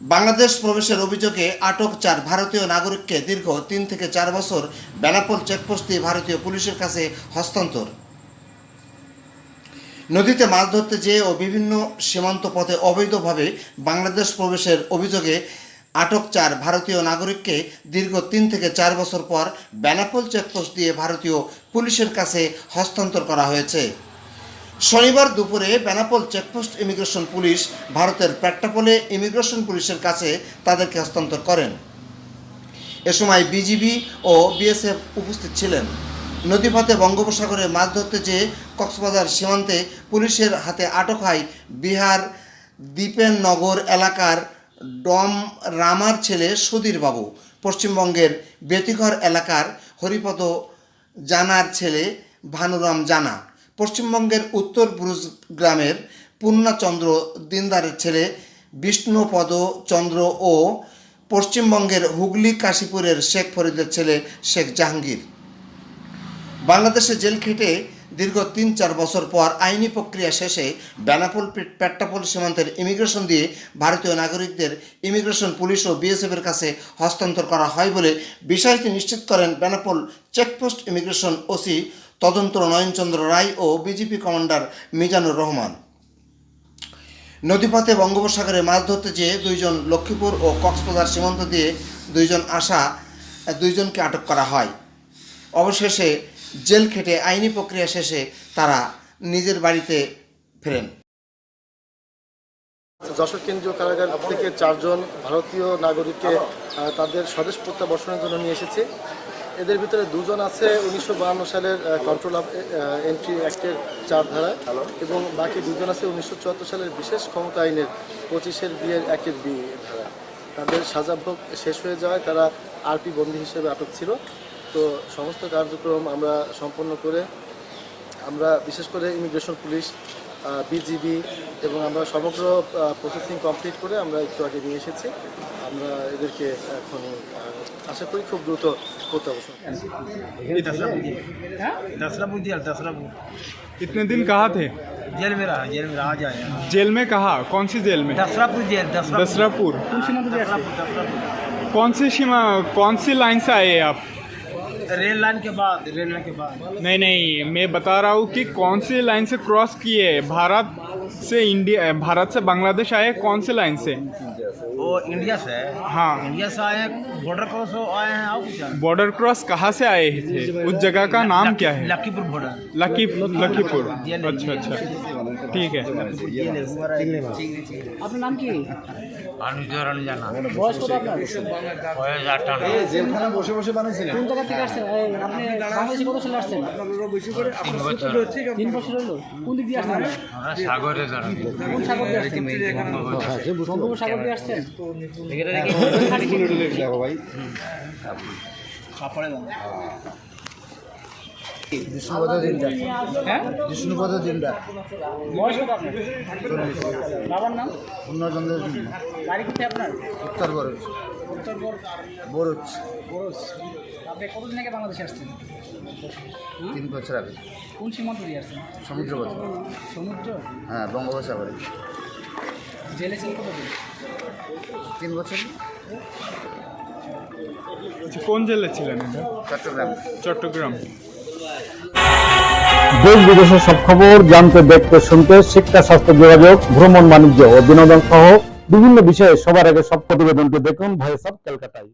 বাংলাদেশ প্রবেশের অভিযোগে আটক চার ভারতীয় নাগরিককে দীর্ঘ তিন থেকে চার বছর বেনাপোল চেকপোস্ট দিয়ে ভারতীয় পুলিশের কাছে হস্তান্তর। নদীতে মাছ ধরতে যেয়ে ও বিভিন্ন সীমান্ত পথে অবৈধভাবে বাংলাদেশ প্রবেশের অভিযোগে আটক চার ভারতীয় নাগরিককে দীর্ঘ তিন থেকে চার বছর পর বেনাপোল চেকপোস্ট দিয়ে ভারতীয় পুলিশের কাছে হস্তান্তর করা হয়েছে। শনিবার দুপুরে বেনাপোল চেকপোস্ট ইমিগ্রেশন পুলিশ ভারতের পেট্টাপোলে ইমিগ্রেশন পুলিশের কাছে তাদেরকে হস্তান্তর করেন। এ সময় বিজিবি ও বিএসএফ উপস্থিত ছিলেন। নদীপথে বঙ্গোপসাগরে মাছ ধরতে যেয়ে কক্সবাজার সীমান্তে পুলিশের হাতে আটক হয় বিহার দ্বীপেননগর এলাকার ডম রামার ছেলে সুধীর বাবু। পশ্চিমবঙ্গের বেতিঘর এলাকার হরিপদ জানার ছেলে ভানুরাম জানা। পশ্চিমবঙ্গের উত্তর ব্রুজ গ্রামের পূর্ণাচন্দ্র দিনদারের ছেলে বিষ্ণুপদ চন্দ্র ও পশ্চিমবঙ্গের হুগলি কাশীপুরের শেখ ফরিদের ছেলে শেখ জাহাঙ্গীর। বাংলাদেশে জেল খেটে দীর্ঘ তিন চার বছর পর আইনি প্রক্রিয়া শেষে বেনাপোল পেট্টাপোল সীমান্তের ইমিগ্রেশন দিয়ে ভারতীয় নাগরিকদের ইমিগ্রেশন পুলিশ ও বিএসএফের কাছে হস্তান্তর করা হয় বলে বিষয়টি নিশ্চিত করেন বেনাপোল চেকপোস্ট ইমিগ্রেশন ওসি তদন্ত নয়নচন্দ্র রায় ও বিজেপি কমান্ডার মিজানুর রহমান। নদীপথে বঙ্গোপসাগরে মাছ ধরতে যেয়ে দুইজন লক্ষ্মীপুর ও কক্সবাজার সীমান্ত দিয়ে দুইজন আসা দুইজনকে আটক করা হয়। অবশেষে জেল খেটে আইনি প্রক্রিয়া শেষে তারা নিজের বাড়িতে ফেরেন। যশোর কেন্দ্রীয় কারাগার থেকে চারজন ভারতীয় নাগরিককে তাদের স্বদেশ প্রত্যাবর্ষণের জন্য নিয়ে এসেছে। এদের ভিতরে দুজন আছে উনিশশো সালের কন্ট্রোল অফ এন্ট্রি অ্যাক্টের চার ধারায় এবং বাকি দুজন আছে উনিশশো চুয়াত্তর সালের বিশেষ ক্ষমতা আইনের পঁচিশের বিয়ের একের বি ধারা তাদের সাজা ভোগ শেষ হয়ে যাওয়ায় তারা আরপি বন্দী হিসেবে আটক ছিল। তো সমস্ত কার্যক্রম আমরা সম্পন্ন করে আমরা বিশেষ করে ইমিগ্রেশন পুলিশ বিজিবি এবং আমরা সমগ্র প্রসেসিং কমপ্লিট করে আমরা একটু আগে নিয়ে এসেছি আমরা এদেরকে এখন আহ, আশা করি খুব দ্রুত প্রত্যাবর্ষণ दसरापुर जेल दसरापुर इतने दिन कहाँ थे जेल में रहा जेल में रहा जाए जेल में कहा कौन सी जेल में दसरापुर जेल दसरापुर दसरापुर दसरापुर दसरापुर कौन सी सीमा कौन सी लाइन से आए आप रेल लाइन के बाद। रेल लाइन के बाद। नहीं नहीं मैं बता रहा हूँ कि कौन सी लाइन से क्रॉस किए भारत से इंडिया भारत से बांग्लादेश आए कौन से लाइन से? वो इंडिया से है हाँ इंडिया से आए बॉर्डर क्रॉस हो आए हैं और कुछ है? बॉर्डर क्रॉस कहाँ से आए थे उस जगह का नाम क्या है लक्कीपुर बॉर्डर लकी लकीपुर अच्छा अच्छा ठीक है আপনার নাম কি अनुचरण जाना বয়স কত আপনার বয়স আটান্ন কোন জায়গা থেকে আসছেন এই, আপনি বাংলাদেশে কত সালে আসছেন তিন বছর তিন বছর হলো কোন দিক দিয়ে আসছেন আমরা সাগরে দাঁড়ান কোন সাগর দিয়ে আসছেন বঙ্গোপসাগর দিয়ে আসছেন হ্যাঁ বিষ্ণুপদ দিনদার আপনার বাবার নাম পূর্ণচন্দ্র বাড়ি কোথায় আপনার উত্তর বরজ উত্তরবঙ্গ বরজ বরস আপনি কতদিন আগে বাংলাদেশে আসছেন তিন বছর আগে কোন সীমান্ত দিয়ে আসছেন সমুদ্রপথ সমুদ্র হ্যাঁ বঙ্গোপসাগরে। জেলে ছিলেন কতদিন তিন বছর? আচ্ছা, কোন জেলা ছিলেন চট্টগ্রাম। চট্টগ্রাম। দেশ বিদেশের সব খবর জানতে দেখতে শুনতে শিক্ষা স্বাস্থ্য যোগাযোগ ভ্রমণ বাণিজ্য ও বিনোদন সহ বিভিন্ন বিষয়ে সবার আগে সব প্রতিবেদনটি দেখুন ভয়েস অফ ক্যালকাটায়।